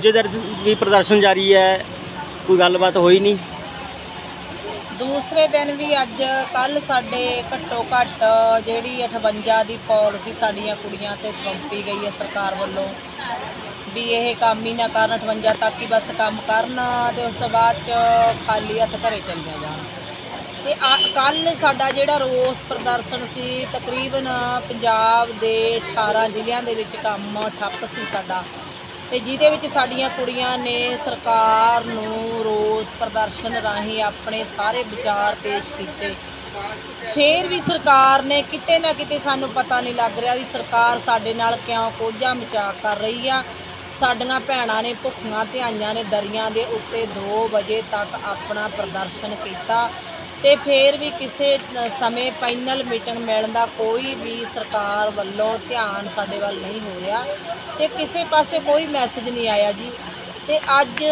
ਦੂਜੇ ਦਿਨ ਵੀ ਪ੍ਰਦਰਸ਼ਨ ਜਾਰੀ ਹੈ, ਕੋਈ ਗੱਲਬਾਤ ਹੋਈ ਨਹੀਂ। ਦੂਸਰੇ ਦਿਨ ਵੀ ਅੱਜ ਕੱਲ ਸਾਡੇ ਘੱਟੋ ਘੱਟ ਜਿਹੜੀ 58 ਦੀ ਪਾਲਿਸੀ ਸਾਡੀਆਂ ਕੁੜੀਆਂ ਤੇ ਥੰਪੀ ਗਈ ਹੈ ਸਰਕਾਰ ਵੱਲੋਂ, ਵੀ ਇਹ ਕੰਮ ਹੀ ਨਾ ਕਰਨ 58 ਤੱਕ ਹੀ ਬਸ ਕੰਮ ਕਰਨ ਤੇ ਉਸ ਤੋਂ ਬਾਅਦ ਚ ਖਾਲੀ ਹੱਥ ਘਰੇ ਚਲੀਆਂ ਜਾਣ। ਤੇ ਕੱਲ ਸਾਡਾ ਜਿਹੜਾ ਰੋਸ ਪ੍ਰਦਰਸ਼ਨ ਸੀ, ਤਕਰੀਬਨ ਪੰਜਾਬ ਦੇ 18 ਜ਼ਿਲ੍ਹਿਆਂ ਦੇ ਵਿੱਚ ਕੰਮ ਠੱਪ ਸੀ ਸਾਡਾ। ਤੇ ਜਿਹਦੇ ਵਿੱਚ ਸਾਡੀਆਂ ਕੁੜੀਆਂ ਨੇ ਸਰਕਾਰ ਨੂੰ ਰੋਸ ਪ੍ਰਦਰਸ਼ਨ ਰਾਹੀਂ ਆਪਣੇ ਸਾਰੇ ਵਿਚਾਰ ਪੇਸ਼ ਕੀਤੇ। ਫੇਰ ਵੀ ਸਰਕਾਰ ਨੇ ਕਿਤੇ ਨਾ ਕਿਤੇ ਸਾਨੂੰ ਪਤਾ ਨਹੀਂ ਲੱਗ ਰਿਹਾ ਵੀ ਸਰਕਾਰ ਸਾਡੇ ਨਾਲ ਕਿਉਂ ਕੋਝਾ ਮਚਾਕ ਕਰ ਰਹੀ ਆ। ਸਾਡੀਆਂ ਭੈਣਾਂ ਨੇ ਭੁੱਖੀਆਂ ਧਿਆਈਆਂ ਨੇ ਦਰੀਆਂ ਦੇ ਉੱਤੇ 2 ਵਜੇ ਤੱਕ ਆਪਣਾ ਪ੍ਰਦਰਸ਼ਨ ਕੀਤਾ। ਤੇ ਫੇਰ ਵੀ ਕਿਸੇ ਸਮੇਂ ਪੈਨਲ ਮੀਟਿੰਗ ਮਿਲਣ ਦਾ ਕੋਈ ਵੀ ਸਰਕਾਰ ਵੱਲੋਂ ਧਿਆਨ ਸਾਡੇ ਵੱਲ ਨਹੀਂ ਹੋ ਰਿਹਾ ਤੇ ਕਿਸੇ ਪਾਸੇ ਕੋਈ ਮੈਸੇਜ ਨਹੀਂ ਆਇਆ ਜੀ। ਤੇ ਅੱਜ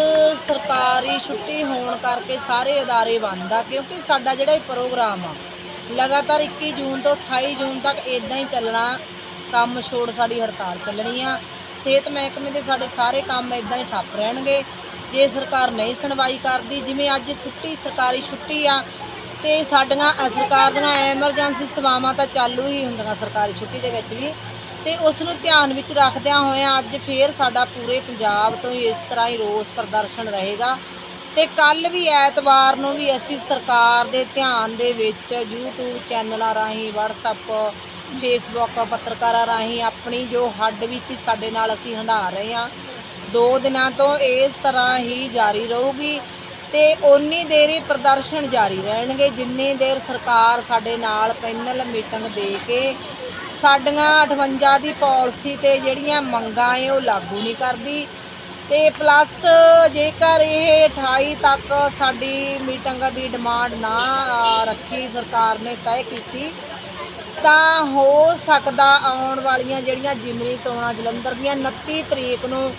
ਸਰਕਾਰੀ ਛੁੱਟੀ ਹੋਣ ਕਰਕੇ ਸਾਰੇ ਅਦਾਰੇ ਬੰਦ ਆ, ਕਿਉਂਕਿ ਸਾਡਾ ਜਿਹੜਾ ਇਹ ਪ੍ਰੋਗਰਾਮ ਆ, ਲਗਾਤਾਰ 21 ਜੂਨ ਤੋਂ 28 ਜੂਨ ਤੱਕ ਇਦਾਂ ਹੀ ਚੱਲਣਾ, ਕੰਮ ਛੋੜ ਸਾਡੀ ਹੜਤਾਲ ਚੱਲਣੀ ਆ। ਸਿਹਤ ਮਹਿਕਮੇ ਦੇ ਸਾਡੇ ਸਾਰੇ ਕੰਮ ਇਦਾਂ ਹੀ ਠੱਪ ਰਹਿਣਗੇ। ਜੇ ਸਰਕਾਰ ਨਹੀਂ ਸੁਣਵਾਈ ਕਰਦੀ, ਜਿਵੇਂ ਅੱਜ ਛੁੱਟੀ, ਸਰਕਾਰੀ ਛੁੱਟੀ ਆ ਤੇ ਸਾਡੀਆਂ ਅ, ਸਰਕਾਰ ਦੀਆਂ ਐਮਰਜੈਂਸੀ ਸੇਵਾਵਾਂ ਤਾਂ ਚਾਲੂ ਹੀ ਹੁੰਦੀਆਂ ਸਰਕਾਰੀ ਛੁੱਟੀ ਦੇ ਵਿੱਚ ਵੀ। ਤੇ ਉਸ ਨੂੰ ਧਿਆਨ ਵਿੱਚ ਰੱਖਦਿਆਂ ਹੋਇਆਂ ਅੱਜ ਫੇਰ ਸਾਡਾ ਪੂਰੇ ਪੰਜਾਬ ਤੋਂ ਹੀ ਇਸ ਤਰ੍ਹਾਂ ਹੀ ਰੋਸ ਪ੍ਰਦਰਸ਼ਨ ਰਹੇਗਾ। ਤੇ ਕੱਲ ਵੀ ਐਤਵਾਰ ਨੂੰ ਵੀ ਅਸੀਂ ਸਰਕਾਰ ਦੇ ਧਿਆਨ ਦੇ ਵਿੱਚ YouTube ਚੈਨਲਾਂ ਰਾਹੀਂ WhatsApp Facebook ਪੱਤਰਕਾਰਾਂ ਰਾਹੀਂ ਆਪਣੀ ਜੋ ਹੱਡ ਬੀਤੀ ਸਾਡੇ ਨਾਲ ਅਸੀਂ ਹੰਢਾ ਰਹੇ ਹਾਂ। ਦੋ ਦਿਨਾਂ ਤੋਂ ਇਸ ਤਰ੍ਹਾਂ ਹੀ ਜਾਰੀ ਰਹੂਗੀ। ਤੇ ਓਨੀ ਦੇਰ ਹੀ ਪ੍ਰਦਰਸ਼ਨ ਜਾਰੀ ਰਹਿਣਗੇ। ਜਿੰਨੀ ਦੇਰ ਸਰਕਾਰ ਸਾਡੇ ਨਾਲ ਪੈਨਲ ਮੀਟਿੰਗ ਦੇ ਕੇ ਸਾਡੀਆਂ 58 ਦੀ ਪਾਲਿਸੀ ਤੇ ਜਿਹੜੀਆਂ ਮੰਗਾਂ ਏ ਉਹ ਲਾਗੂ ਨਹੀਂ ਕਰਦੀ। ਤੇ ਪਲੱਸ ਜੇਕਰ ਇਹ 28 ਤੱਕ ਸਾਡੀ ਮੀਟਿੰਗ ਦੀ ਡਿਮਾਂਡ ਨਾ ਰੱਖੀ ਸਰਕਾਰ ਨੇ, ਤੈਅ ਕੀਤੀ, ਤਾਂ ਹੋ ਸਕਦਾ ਆਉਣ ਵਾਲੀਆਂ ਜਿਹੜੀਆਂ ਜਿਮਨੀ ਚੋਣਾਂ ਜਲੰਧਰ ਦੀਆਂ 29 ਤਰੀਕ ਨੂੰ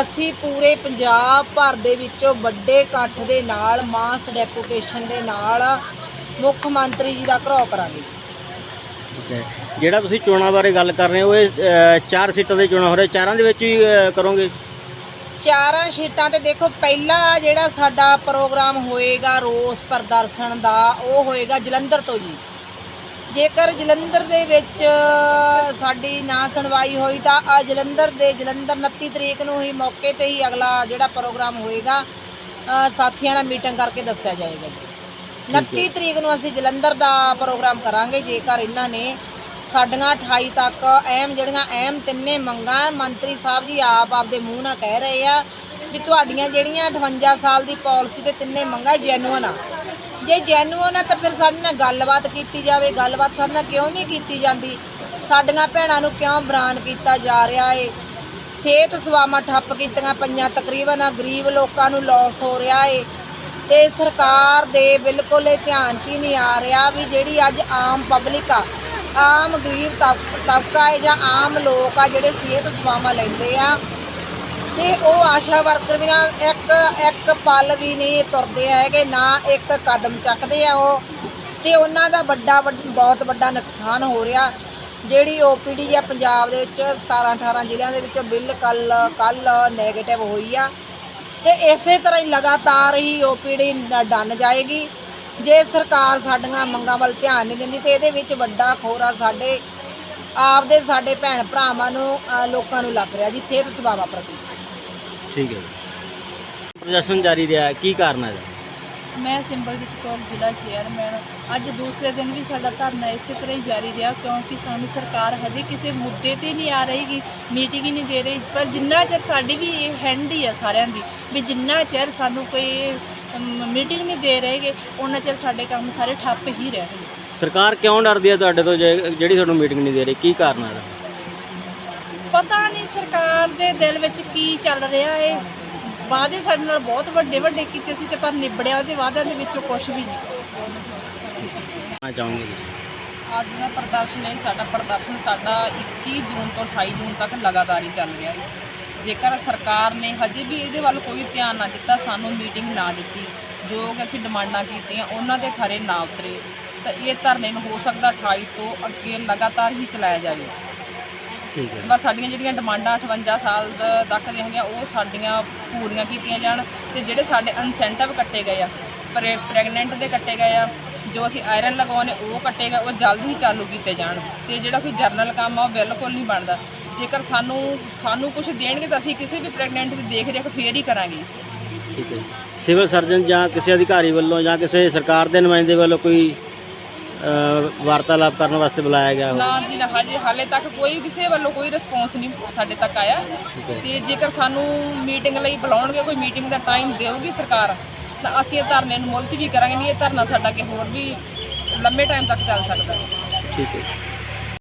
ਅਸੀਂ ਪੂਰੇ ਪੰਜਾਬ ਭਰ ਦੇ ਵਿੱਚੋਂ ਵੱਡੇ ਇਕੱਠ ਦੇ ਨਾਲ ਮਾਸ ਡੈਪੂਟੇਸ਼ਨ ਦੇ ਨਾਲ ਮੁੱਖ ਮੰਤਰੀ ਜੀ ਦਾ ਘਰੋ ਕਰਾਂਗੇ. ਜਿਹੜਾ ਤੁਸੀਂ ਚੋਣਾਂ ਬਾਰੇ ਗੱਲ ਕਰ ਰਹੇ ਹੋ ਇਹ ਅ, ਚਾਰ ਸੀਟਾਂ ਦੇ ਚੋਣਾਂ ਹੋ ਰਹੇ ਚਾਰਾਂ ਦੇ ਵਿੱਚ ਹੀ ਅ, ਕਰੋਗੇ? ਚਾਰਾਂ ਸ਼ੀਟਾਂ ਤੇ ਦੇਖੋ ਪਹਿਲਾ ਜਿਹੜਾ ਸਾਡਾ ਪ੍ਰੋਗਰਾਮ ਹੋਏਗਾ ਰੋਸ ਪ੍ਰਦਰਸ਼ਨ ਦਾ ਉਹ ਹੋਏਗਾ ਜਲੰਧਰ ਤੋਂ ਜੀ। ਜੇਕਰ ਜਲੰਧਰ ਦੇ ਵਿੱਚ ਸਾਡੀ ਨਾ ਸੁਣਵਾਈ ਹੋਈ ਤਾਂ ਆ ਜਲੰਧਰ ਦੇ ਜਲੰਧਰ 29 ਤਰੀਕ ਨੂੰ ਹੀ ਮੌਕੇ ਤੇ ਹੀ ਅਗਲਾ ਜਿਹੜਾ ਪ੍ਰੋਗਰਾਮ ਹੋਏਗਾ ਸਾਥੀਆਂ ਨਾਲ ਮੀਟਿੰਗ ਕਰਕੇ ਦੱਸਿਆ ਜਾਏਗਾ ਜੀ। 29 ਤਰੀਕ ਨੂੰ ਅਸੀਂ ਜਲੰਧਰ ਦਾ ਪ੍ਰੋਗਰਾਮ ਕਰਾਂਗੇ ਜੇਕਰ ਇਹਨਾਂ ਨੇ ਸਾਡੀਆਂ 28 ਤੱਕ ਅਹਿਮ ਜਿਹੜੀਆਂ ਅਹਿਮ ਤਿੰਨੇ ਮੰਗਾਂ ਮੰਤਰੀ ਸਾਹਿਬ ਜੀ ਆਪ ਆਪਦੇ ਮੂੰਹ ਨਾਲ ਕਹਿ ਰਹੇ ਆ ਵੀ ਤੁਹਾਡੀਆਂ ਜਿਹੜੀਆਂ 58 ਸਾਲ ਦੀ ਪਾਲਿਸੀ ਤੇ ਤਿੰਨੇ ਮੰਗਾਂ ਜੈਨੂਅਨ ਆ। ਜੇ ਜੈਨੂਅਨ ਆ ਤਾਂ ਫਿਰ ਸਾਡੇ ਨਾਲ ਗੱਲਬਾਤ ਕੀਤੀ ਜਾਵੇ, ਗੱਲਬਾਤ ਸਾਡੇ ਨਾਲ ਕਿਉਂ ਨਹੀਂ ਕੀਤੀ ਜਾਂਦੀ? ਸਾਡੀਆਂ ਭੈਣਾਂ ਨੂੰ ਕਿਉਂ ਬਰਾਨ ਕੀਤਾ ਜਾ ਰਿਹਾ ਏ? ਸਿਹਤ ਸੇਵਾਵਾਂ ਠੱਪ ਕੀਤੀਆਂ ਪਈਆਂ, ਤਕਰੀਬਨ ਗਰੀਬ ਲੋਕਾਂ ਨੂੰ ਲਾਸ ਹੋ ਰਿਹਾ ਏ। ਤੇ ਸਰਕਾਰ ਦੇ ਬਿਲਕੁਲ ਇਹ ਧਿਆਨ 'ਚ ਹੀ ਨਹੀਂ ਆ ਰਿਹਾ ਵੀ ਜਿਹੜੀ ਅੱਜ ਆਮ ਪਬਲਿਕ ਆ, ਆਮ ਗਰੀਬ ਤਬ- ਤਬਕਾ ਹੈ ਜਾਂ ਆਮ ਲੋਕ ਆ ਜਿਹੜੇ ਸਿਹਤ ਸੇਵਾਵਾਂ ਲੈਂਦੇ ਆ। ਤੇ ਉਹ ਆਸ਼ਾ ਵਰਕਰ ਵੀ ਨਾ ਇੱਕ ਇੱਕ ਪਲ ਵੀ ਨਹੀਂ ਤੁਰਦੇ ਹੈਗੇ, ਨਾ ਇੱਕ ਕਦਮ ਚੱਕਦੇ ਆ ਉਹ। ਤੇ ਉਹਨਾਂ ਦਾ ਵੱਡਾ ਵੱਡ- ਬਹੁਤ ਵੱਡਾ ਨੁਕਸਾਨ ਹੋ ਰਿਹਾ। ਜਿਹੜੀ ਓਪੀਡੀ ਆ ਪੰਜਾਬ ਦੇ ਵਿੱਚ 17 18 ਜ਼ਿਲ੍ਹਿਆਂ ਦੇ ਵਿੱਚੋਂ ਬਿੱਲ ਕੱਲ ਕੱਲ ਨੈਗੇਟਿਵ ਹੋਈ ਆ। ਤੇ ਇਸੇ ਤਰ੍ਹਾਂ ਹੀ ਲਗਾਤਾਰ ਹੀ ਓਪੀਡੀ ਡਨ ਜਾਏਗੀ। ਜੇ ਸਰਕਾਰ ਸਾਡੀਆਂ ਮੰਗਾਂ ਵੱਲ ਧਿਆਨ ਨਹੀਂ ਦਿੰਦੀ, ਤੇ ਇਹਦੇ ਵਿੱਚ ਵੱਡਾ ਖੋਰਾ ਸਾਡੇ, ਆਪਦੇ ਸਾਡੇ ਭੈਣ ਭਰਾਵਾਂ ਨੂੰ ਲੋਕਾਂ ਨੂੰ ਲੱਗ ਰਿਹਾ ਜੀ, ਸਿਹਤ ਸੇਵਾਵਾਂ ਪ੍ਰਤੀ। ਠੀਕ ਹੈ ਪ੍ਰਦਰਸ਼ਨ ਜਾਰੀ ਰਿਹਾ ਕੀ ਕਾਰਨ ਹੈ ਇਹਦਾ? ਮੈਂ ਸਿੰਬਲਜੀਤ ਕੌਰ ਜ਼ਿਲ੍ਹਾ ਚੇਅਰਮੈਨ। ਅੱਜ ਦੂਸਰੇ ਦਿਨ ਵੀ ਸਾਡਾ ਧਰਨਾ ਇਸੇ ਤਰ੍ਹਾਂ ਹੀ ਜਾਰੀ ਰਿਹਾ ਕਿਉਂਕਿ ਸਾਨੂੰ ਸਰਕਾਰ ਹਜੇ ਕਿਸੇ ਮੁੱਦੇ ਤੇ ਨਹੀਂ ਆ ਰਹੀਗੀ ਮੀਟਿੰਗ ਹੀ ਨਹੀਂ ਦੇ ਰਹੀ। ਪਰ ਜਿੰਨਾ ਚਿਰ ਸਾਡੀ ਵੀ ਇਹ ਹੈਂਡ ਹੀ ਆ ਸਾਰਿਆਂ ਦੀ ਵੀ ਜਿੰਨਾ ਚਿਰ ਸਾਨੂੰ ਕੋਈ ਮੀਟਿੰਗ ਨਹੀਂ ਦੇ ਰਹੇਗੇ ਉਹਨਾਂ ਚਿਰ ਸਾਡੇ ਕੰਮ ਸਾਰੇ ਠੱਪ ਹੀ ਰਹਿਣਗੇ। ਸਰਕਾਰ ਕਿਉਂ ਡਰਦੀ ਹੈ ਤੁਹਾਡੇ ਤੋਂ ਜੇ- ਜਿਹੜੀ ਤੁਹਾਨੂੰ ਮੀਟਿੰਗ ਨਹੀਂ ਦੇ ਰਹੀ? ਕੀ ਕਾਰਨ ਹੈ ਇਹਦਾ? ਪਤਾ ਨਹੀਂ ਸਰਕਾਰ ਦੇ ਦਿਲ ਵਿੱਚ ਕੀ ਚੱਲ ਰਿਹਾ ਏ। ਵਾਅਦੇ ਸਾਡੇ ਨਾਲ ਬਹੁਤ ਵੱਡੇ ਵੱਡੇ ਕੀਤੇ ਸੀ ਤੇ ਪਰ ਨਿਬੜਿਆ ਉਹਦੇ ਵਾਅਦਿਆਂ ਦੇ ਵਿੱਚੋਂ ਕੁਝ ਵੀ ਨਹੀਂ। ਚਾਹੋਗੇ ਅੱਜ ਦਾ ਪ੍ਰਦਰਸ਼ਨ ਹੈ ਸਾਡਾ ਪ੍ਰਦਰਸ਼ਨ ਸਾਡਾ 21 ਜੂਨ ਤੋਂ 28 ਜੂਨ ਤੱਕ ਲਗਾਤਾਰ ਹੀ ਚੱਲ ਰਿਹਾ ਹੈ। ਜੇਕਰ ਸਰਕਾਰ ਨੇ ਹਜੇ ਵੀ ਇਹਦੇ ਵੱਲ ਕੋਈ ਧਿਆਨ ਨਾ ਦਿੱਤਾ ਸਾਨੂੰ ਮੀਟਿੰਗ ਨਾ ਦਿੱਤੀ ਜੋ ਕਿ ਅਸੀਂ ਡਿਮਾਂਡਾਂ ਕੀਤੀਆਂ ਉਹਨਾਂ ਦੇ ਖਰੇ ਨਾ ਉਤਰੇ ਤਾਂ ਇਹ ਧਰਨੇ ਨੂੰ ਹੋ ਸਕਦਾ 28 ਤੋਂ ਅੱਗੇ ਲਗਾਤਾਰ ਹੀ ਚਲਾਇਆ ਜਾਵੇ। ਬਸ ਸਾਡੀਆਂ ਜਿਹੜੀਆਂ ਡਿਮਾਂਡਾਂ 58 ਸਾਲ ਦ- ਤੱਕ ਦੀਆਂ ਹੈਗੀਆਂ ਉਹ ਸਾਡੀਆਂ ਪੂਰੀਆਂ ਕੀਤੀਆਂ ਜਾਣ ਤੇ ਜਿਹੜੇ ਸਾਡੇ ਇਨਸੈਂਟਿਵ ਕੱਟੇ ਗਏ ਆ ਪ੍ਰੈਗਨੈਂਟ ਦੇ ਕੱਟੇ ਗਏ ਆ ਜੋ ਅਸੀਂ ਆਇਰਨ ਲਗਾਉਣੇ ਉਹ ਕੱਟੇ ਗਏ ਉਹ ਜਲਦ ਹੀ ਚਾਲੂ ਕੀਤੇ ਜਾਣ ਤੇ ਜਿਹੜਾ ਕੋਈ ਜਰਨਲ ਕੰਮ ਆ ਉਹ ਬਿਲਕੁਲ ਨਹੀਂ ਬਣਦਾ। ਜੇਕਰ ਸਾਨੂੰ ਸਾਨੂੰ ਕੁਝ ਦੇਣਗੇ ਤਾਂ ਅਸੀਂ ਕਿਸੇ ਵੀ ਪ੍ਰੈਗਨੈਂਟ ਦੀ ਦੇਖ ਰੇਖ ਫੇਰ ਹੀ ਕਰਾਂਗੇ। ਠੀਕ ਹੈ ਸਿਵਲ ਸਰਜਨ ਜਾਂ ਕਿਸੇ ਅਧਿਕਾਰੀ ਵੱਲੋਂ ਜਾਂ ਕਿਸੇ ਸਰਕਾਰ ਦੇ ਨੁਮਾਇੰਦੇ ਵੱਲੋਂ ਕੋਈ ਵਾਰਤਾਲਾਪ ਕਰਨ ਵਾਸਤੇ ਬੁਲਾਇਆ ਗਿਆ ਨਾ ਜੀ ਨਾ ਹਜੇ ਹਾਲੇ ਤੱਕ ਕੋਈ ਕਿਸੇ ਵੱਲੋਂ ਕੋਈ ਰਿਸਪੌਂਸ ਨਹੀਂ ਸਾਡੇ ਤੱਕ ਆਇਆ। ਤੇ ਜੇਕਰ ਸਾਨੂੰ ਮੀਟਿੰਗ ਲਈ ਬੁਲਾਉਣਗੇ ਕੋਈ ਮੀਟਿੰਗ ਦਾ ਟਾਈਮ ਦੇਊਗੀ ਸਰਕਾਰ ਤਾਂ ਅਸੀਂ ਇਹ ਧਰਨੇ ਨੂੰ ਮੁਲਤਵੀ ਕਰਾਂਗੇ ਨਹੀਂ ਇਹ ਧਰਨਾ ਸਾਡਾ ਕਿ ਹੋਰ ਵੀ ਲੰਬੇ ਟਾਈਮ ਤੱਕ ਚੱਲ ਸਕਦਾ। ਠੀਕ ਹੈ।